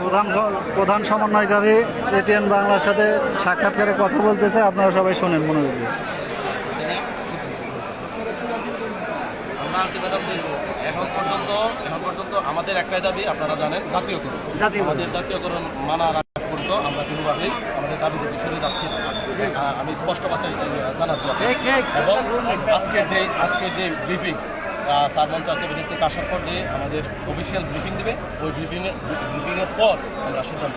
প্রধান প্রধান সমন্বয়কারী এটিএন বাংলার সাথে সাক্ষাৎকারে কথা বলতেছে আপনারা সবাই শোনেন মনোযোগ দিয়ে। এখন পর্যন্ত এখন পর্যন্ত আমাদের একটাই দাবি আপনারা জানেন জাতীয়করণ। আমাদের জাতীয়করণ আগ পর্যন্ত আমরা কোনোভাবেই আমাদের দাবি থেকে সরে যাচ্ছি না। আমি স্পষ্ট ভাষায় জানাচ্ছি। এবং আজকের যে আজকের যে ব্রিফিং পঞ্চায়েত থেকে আসার পর যে আমাদের অফিসিয়াল ব্রিফিং দেবে ওই ব্রিফিং ব্রিফিং এর পর আমরা সিদ্ধান্ত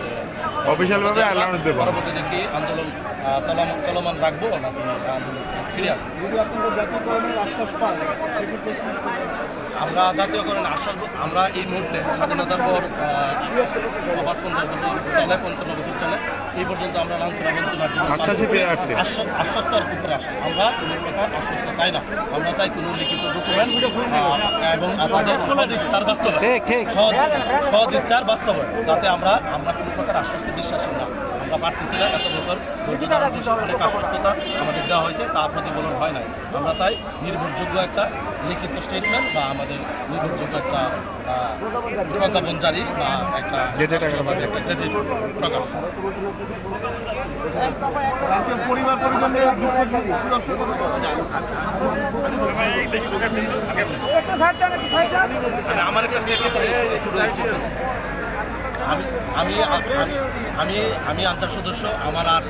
Official ভাবে announce দেবো। পরবর্তীতে কি আন্দোলন চলমান চলমান রাখব নাকি আন্দোলন ফিরে আসব। আমরা জাতীয়করণ আশ্বাস আমরা এই মুহূর্তে স্বাধীনতার পর আহ, পাঁচপন্ন বছর চলে পঞ্চান্ন বছর চলে এই পর্যন্ত আমরা লাঞ্ছনা বঞ্চনার জন্য আশ্বাসই আশ্বাস- আশ্বস্তার উপরে আসে। আমরা কোনো প্রকার আশ্বস্ত চাই না। আমরা চাই কোনো লিখিত ডকুমেন্ট এবং তাদের সদ ইচ্ছার বাস্তবায়ন। সদ সদ ইচ্ছার বাস্তবায়ন। যাতে আমরা আমরা কোনো প্রকার আশ্বস্ত বিশ্বাসী না আমরা পারতেছি না এত বছর অনেক আশ্বস্ততা আমাদের দেওয়া হয়েছে তা প্রতিফলন হয় নাই। আমরা চাই নির্ভরযোগ্য একটা লিখিত স্টেটমেন্ট বা আমাদের নির্ভরযোগ্য একটা প্রজ্ঞাপন জারি বা একটা প্রকাশ। পরিবার আমার একটা স্টেটমেন্ট আমি আমি, আমি- আনসার সদস্য, আমার আর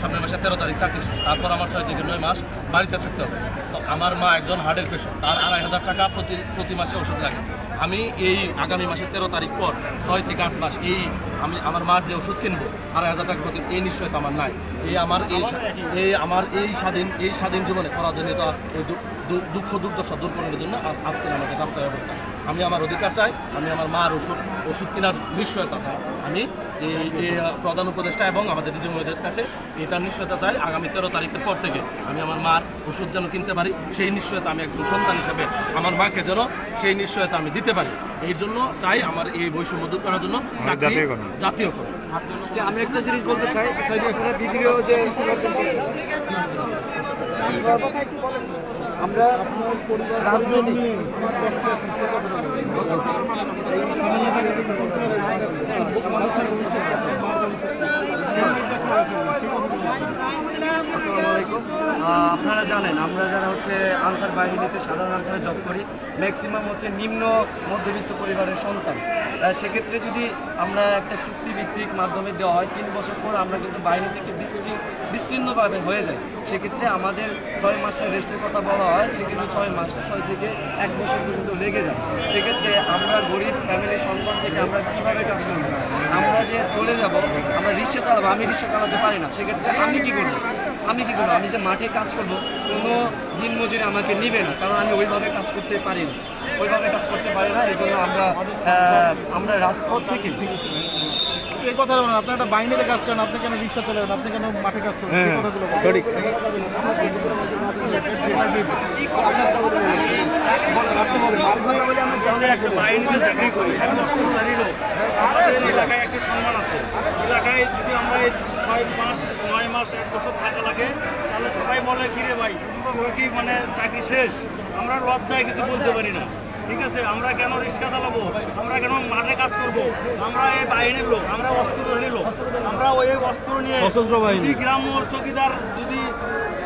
সামনের মাসে তেরো তারিখ চাকরি তারপর আমার ছয় থেকে নয় মাস বাড়িতে থাকতে হবে। তো আমার মা একজন হার্টের পেশেন্ট তার আড়াই হাজার টাকা প্রতি প্রতি মাসে ওষুধ লাগে। আমি এই আগামী মাসের তেরো তারিখ পর ছয় থেকে আট মাস এই, আমি, আমার মার যে ওষুধ কিনবো, আড়াই হাজার টাকা প্রতি, এই নিশ্চয়তা আমার নাই। এই আমার, এই এই আমার, এই স্বাধীন এই স্বাধীন জীবনে পরাধীনতা দুঃখ দুর্দশা দূর করার জন্য আজ- আজকের আমাদের রাস্তায় অবস্থা। আমি আমার অধিকার চাই আমি আমার মার ওষুধ ওষুধ কেনার নিশ্চয়তা চাই। আমি এই এই প্রধান উপদেষ্টা এবং আমাদের ডিজিমদের কাছে এটার নিশ্চয়তা চাই আগামী তেরো তারিখের পর থেকে আমি আমার মার ওষুধ যেন কিনতে পারি সেই নিশ্চয়তা আমি একজন সন্তান হিসেবে আমার মাকে যেন সেই নিশ্চয়তা আমি দিতে পারি। এই জন্য চাই আমার এই বৈষম্য দূর করার জন্য জাতীয় যে আমি একটা জিনিস বলতে চাই আপনারা ভিডিও যে আমরা রাজনৈতিক আপনারা জানেন, আমরা যারা হচ্ছে আনসার বাহিনীতে সাধারণ আনসারে জব করি ম্যাক্সিমাম হচ্ছে নিম্ন মধ্যবিত্ত পরিবারের সন্তান। সেক্ষেত্রে যদি আমরা একটা চুক্তিভিত্তিক মাধ্যমে দেওয়া হয়, তিন বছর পর আমরা কিন্তু বাইরে থেকে বিস্তৃ- বিস্তীর্ণভাবে হয়ে যায় সেক্ষেত্রে আমাদের ছয় মাসের রেস্টের কথা বলা হয় সেক্ষেত্রে ছয় মাস, ছয় থেকে এক বছর পর্যন্ত লেগে যায় সেক্ষেত্রে আমরা গরিব ফ্যামিলির সন্তান থেকে আমরা কীভাবে কাজ করব? আমরা যে চলে যাব, আমরা রিক্সা চালাবো, আমি রিক্সা চালাতে পারি না। সেক্ষেত্রে আমি কী করব? আমি কী করব? আমি যে মাঠে কাজ করব কোনো দিন মজুরি আমাকে নিবে না কারণ আমি ওইভাবে কাজ করতে পারি না। ওইভাবে কাজ করতে পারি না এই জন্য আমরা আমরা রাজপথ থেকে এই কথা বলেন আপনি একটা বাইরে কাজ করেন আপনি কেন রিক্সা চালাবেন আপনি কেন মাঠে কাজ করেন? এই কথাগুলো সঠিক। আমাদের এলাকায় একটা সম্মান আছে। এলাকায় যদি আমরা এই ছয় মাস নয় মাস এক বছর থাকা লাগে। তাহলে সবাই বলে কিরে ভাই তোরা কি মানে চাকরি শেষ? আমরা লজ্জায় কিছু বলতে পারি না। ঠিক আছে আমরা কেন রিক্সা চালাবো? আমরা কেন মাঠে কাজ করব? আমরা এই বাহিনীর লোক আমরা অস্ত্রধারী লোক। আমরা ওই অস্ত্র নিয়ে যদি গ্রাম্য চকিদার যদি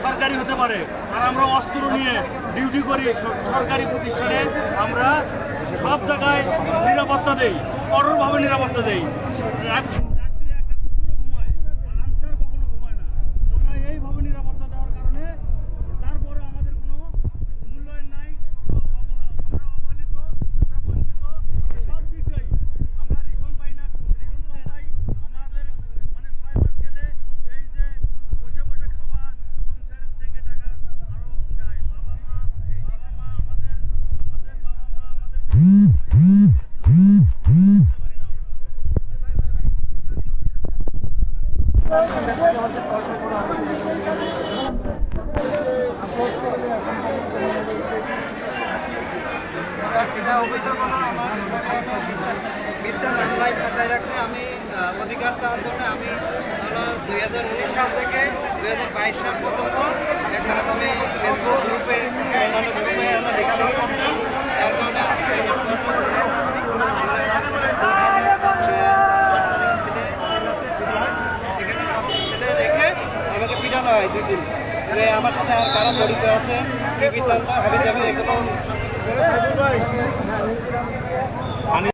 সরকারি হতে পারে আর আমরা অস্ত্র নিয়ে ডিউটি করি সরকারি প্রতিষ্ঠানে আমরা সব জায়গায় নিরাপত্তা দেই কঠোরভাবে নিরাপত্তা দেই রাত- রাত্রে একটা কুকুরও ঘুমায়, আর আনসার কখনো ঘুমায় না। আমরা এইভাবে নিরাপত্তা দেওয়ার কারণে তারপরে আমাদের কোনো মূল্যায়ন নাই, কোনো অবহেলা- আমরা অবহেলিত, আমরা বঞ্চিত, আমরা সব দিকেই আমরা রেশন পাই না, রেশন কম পাই। আমাদের মানে ছয় মাস গেলে এই যে বসে বসে খাওয়া, সংসারের থেকে টাকা আরও যায়। বাবা মা, বাবা মা আমাদের, আমাদের বাবা মা আমাদের হলো আমার খাতায় আমি অধিকার চাওয়ার আমি হলো দুই হাজার উনিশ সাল থেকে দুই হাজার বাইশ সাল পর্যন্ত একটা আমি ফেসবুক গ্রুপে অন্যান্য গ্রুপে লেখালেখি করতাম তার কারণে আমি এই প্রশ্ন করছি। মনে হয় দুই দিন। যে আমার সাথে আর কারা জড়িত আছে কি